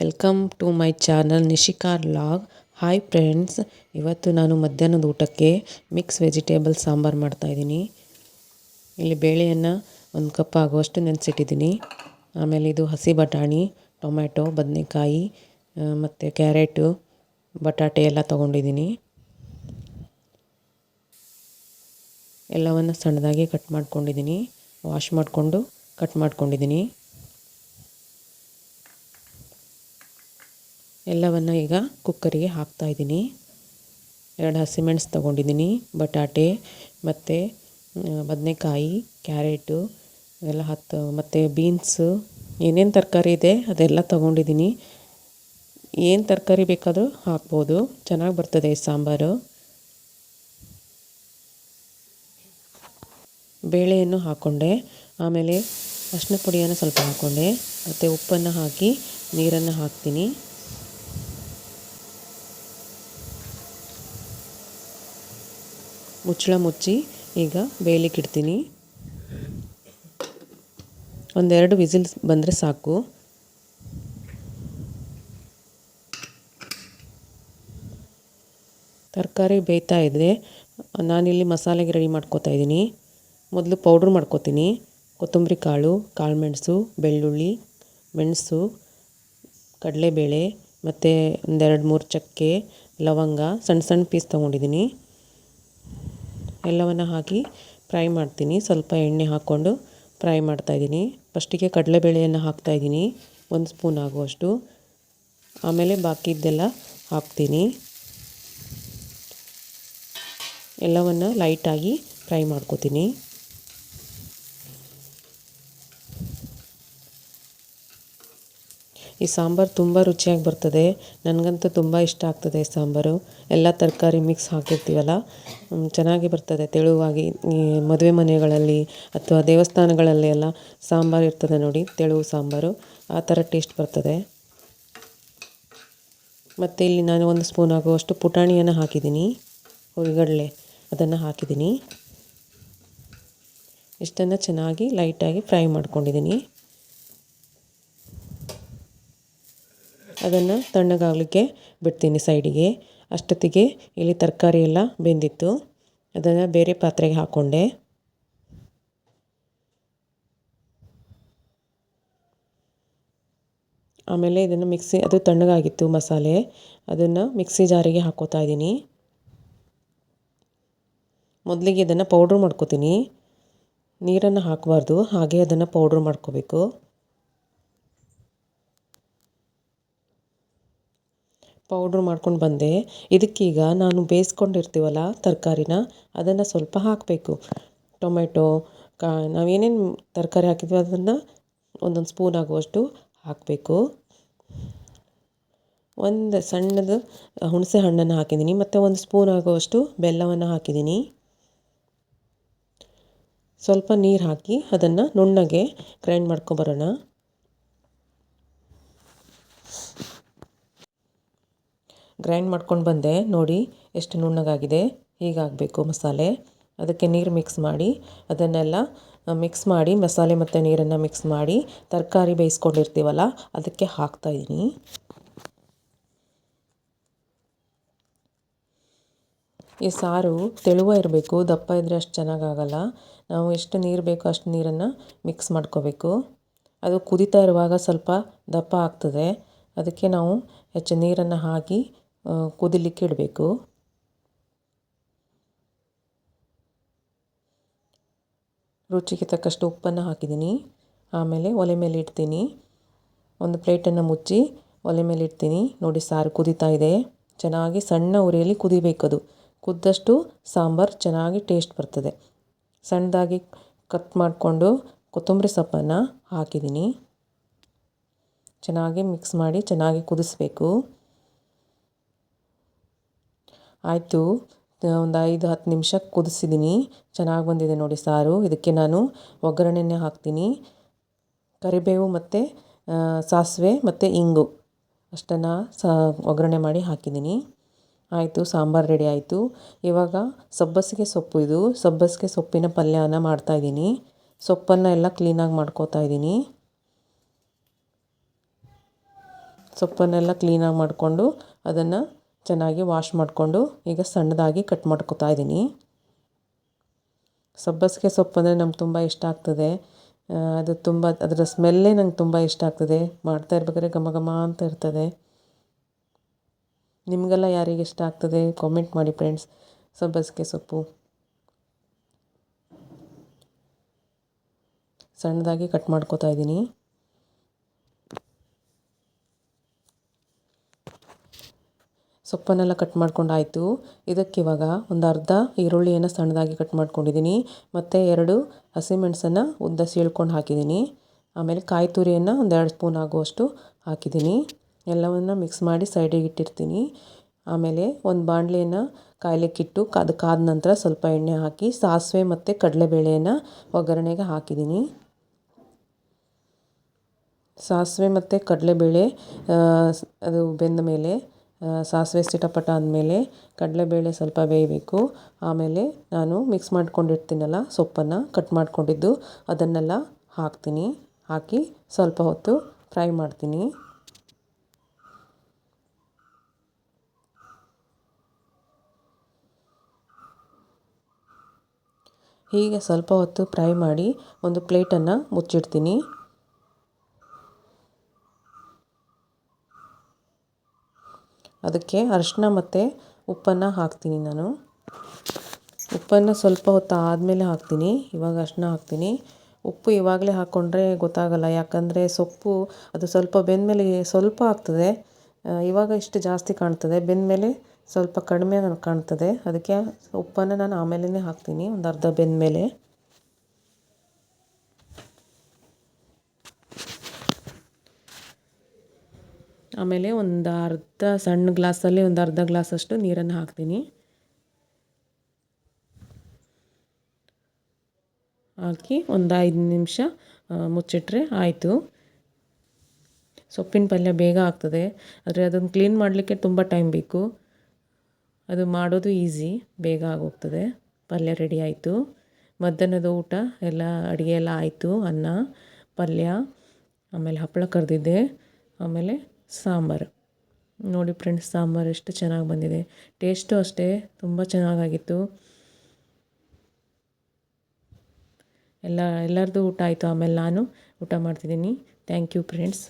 Welcome to my channel Nishika log hi friends ಇವತ್ತು ನಾನು ಮಧ್ಯಾಹ್ನದ ಊಟಕ್ಕೆ ಮಿಕ್ಸ್ ವೆಜಿಟೇಬಲ್ ಸಾಂಬಾರು ಮಾಡ್ತಾಯಿದ್ದೀನಿ ಇಲ್ಲಿ ಬೇಳೆಯನ್ನು ಒಂದು ಕಪ್ ಆಗುವಷ್ಟು ನೆನೆಸಿಟ್ಟಿದ್ದೀನಿ. ಆಮೇಲೆ ಇದು ಹಸಿ ಬಟಾಣಿ, ಟೊಮ್ಯಾಟೊ, ಬದನೆಕಾಯಿ ಮತ್ತು ಕ್ಯಾರೆಟು, ಬಟಾಟೆ ಎಲ್ಲ ತೊಗೊಂಡಿದ್ದೀನಿ. ಎಲ್ಲವನ್ನು ಸಣ್ಣದಾಗಿ ಕಟ್ ಮಾಡ್ಕೊಂಡಿದ್ದೀನಿ. ವಾಶ್ ಮಾಡಿಕೊಂಡು ಕಟ್ ಮಾಡ್ಕೊಂಡಿದ್ದೀನಿ. ಎಲ್ಲವನ್ನು ಈಗ ಕುಕ್ಕರಿಗೆ ಹಾಕ್ತಾಯಿದ್ದೀನಿ ಎರಡು ಹಸಿಮೆಣ್ಸು ತೊಗೊಂಡಿದ್ದೀನಿ, ಬಟಾಟೆ ಮತ್ತು ಬದನೆಕಾಯಿ, ಕ್ಯಾರೆಟು, ಎಲ್ಲ ಹತ್ತು ಮತ್ತು ಬೀನ್ಸು, ಏನೇನು ತರಕಾರಿ ಇದೆ ಅದೆಲ್ಲ ತೊಗೊಂಡಿದ್ದೀನಿ. ಏನು ತರಕಾರಿ ಬೇಕಾದರೂ ಹಾಕ್ಬೋದು. ಚೆನ್ನಾಗಿ ಬರ್ತದೆ ಸಾಂಬಾರು. ಬೇಳೆಯನ್ನು ಹಾಕ್ಕೊಂಡೆ ಆಮೇಲೆ ಅರಿಶಿನ ಪುಡಿಯನ್ನು ಸ್ವಲ್ಪ ಹಾಕ್ಕೊಂಡೆ ಮತ್ತು ಉಪ್ಪನ್ನು ಹಾಕಿ ನೀರನ್ನು ಹಾಕ್ತೀನಿ. ಮುಚ್ಚಳ ಮುಚ್ಚಿ ಈಗ ಬೇಯಲಿಕ್ಕೆ ಇಡ್ತೀನಿ. ಒಂದೆರಡು ವಿಸಿಲ್ಸ್ ಬಂದರೆ ಸಾಕು. ತರಕಾರಿ ಬೇಯ್ತಾ ಇದೆ. ನಾನಿಲ್ಲಿ ಮಸಾಲೆಗೆ ರೆಡಿ ಮಾಡ್ಕೋತಾ ಇದ್ದೀನಿ. ಮೊದಲು ಪೌಡ್ರ್ ಮಾಡ್ಕೋತೀನಿ. ಕೊತ್ತಂಬರಿ ಕಾಳು, ಕಾಳುಮೆಣಸು, ಬೆಳ್ಳುಳ್ಳಿ, ಮೆಣಸು, ಕಡಲೆಬೇಳೆ, ಮತ್ತು ಒಂದೆರಡು ಮೂರು ಚಕ್ಕೆ ಲವಂಗ, ಸಣ್ಣ ಸಣ್ಣ ಪೀಸ್ ತೊಗೊಂಡಿದ್ದೀನಿ. ಎಲ್ಲವನ್ನು ಹಾಕಿ ಫ್ರೈ ಮಾಡ್ತೀನಿ. ಸ್ವಲ್ಪ ಎಣ್ಣೆ ಹಾಕ್ಕೊಂಡು ಫ್ರೈ ಮಾಡ್ತಾಯಿದ್ದೀನಿ ಫಸ್ಟಿಗೆ ಕಡಲೆಬೇಳೆಯನ್ನು ಹಾಕ್ತಾಯಿದ್ದೀನಿ ಒಂದು ಸ್ಪೂನ್ ಆಗುವಷ್ಟು. ಆಮೇಲೆ ಬಾಕಿದ್ದೆಲ್ಲ ಹಾಕ್ತೀನಿ. ಎಲ್ಲವನ್ನು ಲೈಟಾಗಿ ಫ್ರೈ ಮಾಡ್ಕೋತೀನಿ. ಈ ಸಾಂಬಾರು ತುಂಬ ರುಚಿಯಾಗಿ ಬರ್ತದೆ. ನನಗಂತೂ ತುಂಬ ಇಷ್ಟ ಆಗ್ತದೆ ಈ ಸಾಂಬಾರು. ಎಲ್ಲ ತರಕಾರಿ ಮಿಕ್ಸ್ ಹಾಕಿರ್ತೀವಲ್ಲ ಚೆನ್ನಾಗಿ ಬರ್ತದೆ ತೆಳುವಾಗಿ, ಈ ಮದುವೆ ಮನೆಗಳಲ್ಲಿ ಅಥವಾ ದೇವಸ್ಥಾನಗಳಲ್ಲಿ ಎಲ್ಲ ಸಾಂಬಾರು ಇರ್ತದೆ ನೋಡಿ, ತೆಳು ಸಾಂಬಾರು. ಆ ಥರ ಟೇಸ್ಟ್ ಬರ್ತದೆ. ಮತ್ತು ಇಲ್ಲಿ ನಾನು ಒಂದು ಸ್ಪೂನ್ ಆಗುವಷ್ಟು ಪುಟಾಣಿಯನ್ನು ಹಾಕಿದ್ದೀನಿ. ಹುರಿಗಡಲೆ ಅದನ್ನು ಹಾಕಿದ್ದೀನಿ. ಇಷ್ಟನ್ನು ಚೆನ್ನಾಗಿ ಲೈಟಾಗಿ ಫ್ರೈ ಮಾಡ್ಕೊಂಡಿದ್ದೀನಿ. ಅದನ್ನು ತಣ್ಣಗಾಗಲಿಕ್ಕೆ ಬಿಡ್ತೀನಿ ಸೈಡಿಗೆ. ಅಷ್ಟೊತ್ತಿಗೆ ಇಲ್ಲಿ ತರಕಾರಿ ಎಲ್ಲ ಬೆಂದಿತ್ತು. ಅದನ್ನು ಬೇರೆ ಪಾತ್ರೆಗೆ ಹಾಕ್ಕೊಂಡೆ ಆಮೇಲೆ ಇದನ್ನು ಮಿಕ್ಸಿ, ಅದು ತಣ್ಣಗಾಗಿತ್ತು ಮಸಾಲೆ. ಅದನ್ನು ಮಿಕ್ಸಿ ಜಾರಿಗೆ ಹಾಕೋತಾ ಇದ್ದೀನಿ. ಮೊದಲಿಗೆ ಇದನ್ನು ಪೌಡ್ರ್ ಮಾಡ್ಕೋತೀನಿ. ನೀರನ್ನು ಹಾಕಬಾರ್ದು, ಹಾಗೆ ಅದನ್ನು ಪೌಡ್ರ್ ಮಾಡ್ಕೋಬೇಕು. ಪೌಡ್ರ್ ಮಾಡ್ಕೊಂಡು ಬಂದೆ. ಇದಕ್ಕೀಗ ನಾನು ಬೇಯಿಸ್ಕೊಂಡಿರ್ತೀವಲ್ಲ ತರಕಾರಿನ, ಅದನ್ನು ಸ್ವಲ್ಪ ಹಾಕಬೇಕು. ಟೊಮೆಟೊ, ಕಾ, ನಾವೇನೇನು ತರಕಾರಿ ಹಾಕಿದ್ವಿ ಅದನ್ನು ಒಂದೊಂದು ಸ್ಪೂನ್ ಆಗುವಷ್ಟು ಹಾಕಬೇಕು. ಒಂದು ಸಣ್ಣದು ಹುಣಸೆ ಹಣ್ಣನ್ನು ಹಾಕಿದ್ದೀನಿ. ಮತ್ತು ಒಂದು ಸ್ಪೂನ್ ಆಗುವಷ್ಟು ಬೆಲ್ಲವನ್ನು ಹಾಕಿದ್ದೀನಿ. ಸ್ವಲ್ಪ ನೀರು ಹಾಕಿ ಅದನ್ನು ನುಣ್ಣಗೆ ಗ್ರೈಂಡ್ ಮಾಡ್ಕೊಬರೋಣ ಗ್ರೈಂಡ್ ಮಾಡ್ಕೊಂಡು ಬಂದೆ. ನೋಡಿ, ಎಷ್ಟು ನುಣ್ಣಗಾಗಿದೆ. ಹೀಗಾಗಬೇಕು ಮಸಾಲೆ. ಅದಕ್ಕೆ ನೀರು ಮಿಕ್ಸ್ ಮಾಡಿ, ಅದನ್ನೆಲ್ಲ ಮಿಕ್ಸ್ ಮಾಡಿ, ಮಸಾಲೆ ಮತ್ತು ನೀರನ್ನು ಮಿಕ್ಸ್ ಮಾಡಿ, ತರಕಾರಿ ಬೇಯಿಸ್ಕೊಂಡಿರ್ತೀವಲ್ಲ, ಅದಕ್ಕೆ ಹಾಕ್ತಾಯಿದ್ದೀನಿ ಈ ಸಾರು ತೆಳುವ ಇರಬೇಕು, ದಪ್ಪ ಇದ್ದರೆ ಅಷ್ಟು ಚೆನ್ನಾಗಾಗಲ್ಲ. ನಾವು ಎಷ್ಟು ನೀರು ಬೇಕೋ ಅಷ್ಟು ನೀರನ್ನು ಮಿಕ್ಸ್ ಮಾಡ್ಕೋಬೇಕು. ಅದು ಕುದಿತಾ ಇರುವಾಗ ಸ್ವಲ್ಪ ದಪ್ಪ ಆಗ್ತದೆ. ಅದಕ್ಕೆ ನಾವು ಹೆಚ್ಚು ನೀರನ್ನು ಹಾಕಿ ಕುದಿಲಿಕ್ಕೆ ಇಡಬೇಕು. ರುಚಿಗೆ ತಕ್ಕಷ್ಟು ಉಪ್ಪನ್ನು ಹಾಕಿದ್ದೀನಿ. ಆಮೇಲೆ ಒಲೆ ಮೇಲೆ ಇಡ್ತೀನಿ. ಒಂದು ಪ್ಲೇಟನ್ನು ಮುಚ್ಚಿ ಒಲೆ ಮೇಲೆ ಇಡ್ತೀನಿ. ನೋಡಿ, ಸಾರು ಕುದೀತಾ ಇದೆ. ಚೆನ್ನಾಗಿ ಸಣ್ಣ ಉರಿಯಲ್ಲಿ ಕುದಿಬೇಕದು. ಕುದ್ದಷ್ಟು ಸಾಂಬಾರು ಚೆನ್ನಾಗಿ ಟೇಸ್ಟ್ ಬರ್ತದೆ. ಸಣ್ಣದಾಗಿ ಕಟ್ ಮಾಡಿಕೊಂಡು ಕೊತ್ತಂಬರಿ ಸೊಪ್ಪನ್ನು ಹಾಕಿದ್ದೀನಿ. ಚೆನ್ನಾಗಿ ಮಿಕ್ಸ್ ಮಾಡಿ ಚೆನ್ನಾಗಿ ಕುದಿಸ್ಬೇಕು. ಆಯಿತು ಒಂದು ಐದು, ಹತ್ತು ನಿಮಿಷ ಕುದಿಸಿದ್ದೀನಿ ಚೆನ್ನಾಗಿ ಬಂದಿದೆ ನೋಡಿ ಸಾರು. ಇದಕ್ಕೆ ನಾನು ಒಗ್ಗರಣೆನೇ ಹಾಕ್ತೀನಿ. ಕರಿಬೇವು ಮತ್ತು ಸಾಸಿವೆ ಮತ್ತು ಇಂಗು. ಅಷ್ಟನ್ನು ಒಗ್ಗರಣೆ ಮಾಡಿ ಹಾಕಿದ್ದೀನಿ ಆಯಿತು, ಸಾಂಬಾರು ರೆಡಿ ಆಯಿತು. ಇವಾಗ ಸಬ್ಬಸಿಗೆ ಸೊಪ್ಪು ಇದು. ಸಬ್ಬಸಿಗೆ ಸೊಪ್ಪಿನ ಪಲ್ಯನ ಮಾಡ್ತಾಯಿದ್ದೀನಿ ಸೊಪ್ಪನ್ನು ಎಲ್ಲ ಕ್ಲೀನಾಗಿ ಮಾಡ್ಕೋತಾ ಇದ್ದೀನಿ ಸೊಪ್ಪನ್ನೆಲ್ಲ ಕ್ಲೀನಾಗಿ ಮಾಡಿಕೊಂಡು ಅದನ್ನು ಚೆನ್ನಾಗಿ ವಾಶ್ ಮಾಡಿಕೊಂಡು ಈಗ ಸಣ್ಣದಾಗಿ ಕಟ್ ಮಾಡ್ಕೊತಾ ಇದ್ದೀನಿ. ಸಬ್ಬಸಿಗೆ ಸೊಪ್ಪು ಅಂದರೆ ನಮ್ಗೆ ತುಂಬ ಇಷ್ಟ ಆಗ್ತದೆ. ಅದು ತುಂಬ, ಅದರ ಸ್ಮೆಲ್ಲೇ ನಂಗೆ ತುಂಬ ಇಷ್ಟ ಆಗ್ತದೆ. ಮಾಡ್ತಾ ಇರ್ಬೇಕಾದ್ರೆ ಘಮ ಘಮ ಅಂತ ಇರ್ತದೆ. ನಿಮಗೆಲ್ಲ ಯಾರಿಗೆ ಇಷ್ಟ ಆಗ್ತದೆ? ಕಾಮೆಂಟ್ ಮಾಡಿ ಫ್ರೆಂಡ್ಸ್ ಸಬ್ಬಸಿಗೆ ಸೊಪ್ಪು. ಸಣ್ಣದಾಗಿ ಕಟ್ ಮಾಡ್ಕೋತಾ ಇದ್ದೀನಿ. ಸೊಪ್ಪನ್ನೆಲ್ಲ ಕಟ್ ಮಾಡ್ಕೊಂಡಾಯಿತು. ಇದಕ್ಕಿವಾಗ ಒಂದು ಅರ್ಧ ಈರುಳ್ಳಿಯನ್ನು ಸಣ್ಣದಾಗಿ ಕಟ್ ಮಾಡ್ಕೊಂಡಿದ್ದೀನಿ. ಮತ್ತು ಎರಡು ಹಸಿಮೆಣಸನ್ನು ಉದ್ದ ಸೀಳ್ಕೊಂಡು ಹಾಕಿದ್ದೀನಿ. ಆಮೇಲೆ ಕಾಯಿ ತುರಿಯನ್ನು ಒಂದು ಎರಡು ಸ್ಪೂನ್ ಆಗುವಷ್ಟು ಹಾಕಿದ್ದೀನಿ. ಎಲ್ಲವನ್ನು ಮಿಕ್ಸ್ ಮಾಡಿ ಸೈಡಿಗೆ ಇಟ್ಟಿರ್ತೀನಿ. ಆಮೇಲೆ ಒಂದು ಬಾಣಲೆಯನ್ನು ಕಾಯ್ಲಿಕ್ಕಿಟ್ಟು ಕಾದ ಕಾದ ನಂತರ ಸ್ವಲ್ಪ ಎಣ್ಣೆ ಹಾಕಿ ಸಾಸಿವೆ ಮತ್ತು ಕಡಲೆಬೇಳೆಯನ್ನು ಒಗ್ಗರಣೆಗೆ ಹಾಕಿದ್ದೀನಿ. ಸಾಸಿವೆ ಮತ್ತು ಕಡಲೆಬೇಳೆ ಅದು ಬೆಂದ ಮೇಲೆ ಸಾಸಿವೆ ಸಿಟಪಟ ಅಂದಮೇಲೆ ಕಡಲೆಬೇಳೆ ಸ್ವಲ್ಪ ಬೇಯಬೇಕು. ಆಮೇಲೆ ನಾನು ಮಿಕ್ಸ್ ಮಾಡ್ಕೊಂಡಿರ್ತೀನಲ್ಲ, ಸೊಪ್ಪನ್ನು ಕಟ್ ಮಾಡ್ಕೊಂಡಿದ್ದು, ಅದನ್ನೆಲ್ಲ ಹಾಕ್ತೀನಿ. ಹಾಕಿ ಸ್ವಲ್ಪ ಹೊತ್ತು ಫ್ರೈ ಮಾಡ್ತೀನಿ. ಹೀಗೆ ಸ್ವಲ್ಪ ಹೊತ್ತು ಫ್ರೈ ಮಾಡಿ ಒಂದು ಪ್ಲೇಟನ್ನು ಮುಚ್ಚಿಡ್ತೀನಿ. ಅದಕ್ಕೆ ಅರಿಶಿನ ಮತ್ತು ಉಪ್ಪನ್ನು ಹಾಕ್ತೀನಿ ನಾನು. ಉಪ್ಪನ್ನು ಸ್ವಲ್ಪ ಹೊತ್ತು ಆದಮೇಲೆ ಹಾಕ್ತೀನಿ. ಇವಾಗ ಅರಿಶಿನ ಹಾಕ್ತೀನಿ. ಉಪ್ಪು ಇವಾಗಲೇ ಹಾಕ್ಕೊಂಡ್ರೆ ಗೊತ್ತಾಗಲ್ಲ. ಯಾಕಂದರೆ ಸೊಪ್ಪು ಅದು ಸ್ವಲ್ಪ ಬೆಂದಮೇಲೆ ಸ್ವಲ್ಪ ಆಗ್ತದೆ. ಇವಾಗ ಇಷ್ಟು ಜಾಸ್ತಿ ಕಾಣ್ತದೆ. ಬೆಂದಮೇಲೆ ಸ್ವಲ್ಪ ಕಡಿಮೆ ಕಾಣ್ತದೆ. ಅದಕ್ಕೆ ಉಪ್ಪನ್ನು ನಾನು ಆಮೇಲೆ ಹಾಕ್ತೀನಿ. ಒಂದು ಅರ್ಧ ಬೆಂದಮೇಲೆ. ಆಮೇಲೆ ಒಂದು ಅರ್ಧ ಸಣ್ಣ ಗ್ಲಾಸಲ್ಲಿ ಒಂದು ಅರ್ಧ ಗ್ಲಾಸಷ್ಟು ನೀರನ್ನು ಹಾಕ್ತೀನಿ. ಹಾಕಿ ಒಂದು ಐದು ನಿಮಿಷ ಮುಚ್ಚಿಟ್ರೆ ಆಯಿತು. ಸೊಪ್ಪಿನ ಪಲ್ಯ ಬೇಗ ಆಗ್ತದೆ. ಆದರೆ ಅದನ್ನು ಕ್ಲೀನ್ ಮಾಡಲಿಕ್ಕೆ ತುಂಬ ಟೈಮ್ ಬೇಕು. ಅದು ಮಾಡೋದು ಈಸಿ, ಬೇಗ ಆಗೋಗ್ತದೆ. ಪಲ್ಯ ರೆಡಿ ಆಯಿತು. ಮಧ್ಯಾಹ್ನದ ಊಟ ಎಲ್ಲ, ಅಡುಗೆ ಎಲ್ಲ ಆಯಿತು. ಅನ್ನ, ಪಲ್ಯ, ಆಮೇಲೆ ಹಪ್ಪಳ ಕರೆದಿದ್ದೆ. ಆಮೇಲೆ ಸಾಂಬಾರು. ನೋಡಿ ಫ್ರೆಂಡ್ಸ್, ಸಾಂಬಾರು ಎಷ್ಟು ಚೆನ್ನಾಗಿ ಬಂದಿದೆ. ಟೇಸ್ಟು ಅಷ್ಟೇ, ತುಂಬ ಚೆನ್ನಾಗಾಗಿತ್ತು. ಎಲ್ಲ, ಎಲ್ಲರದ್ದು ಊಟ ಆಯಿತು ಆಮೇಲೆ ನಾನು ಊಟ ಮಾಡ್ತಿದ್ದೀನಿ. Thank you friends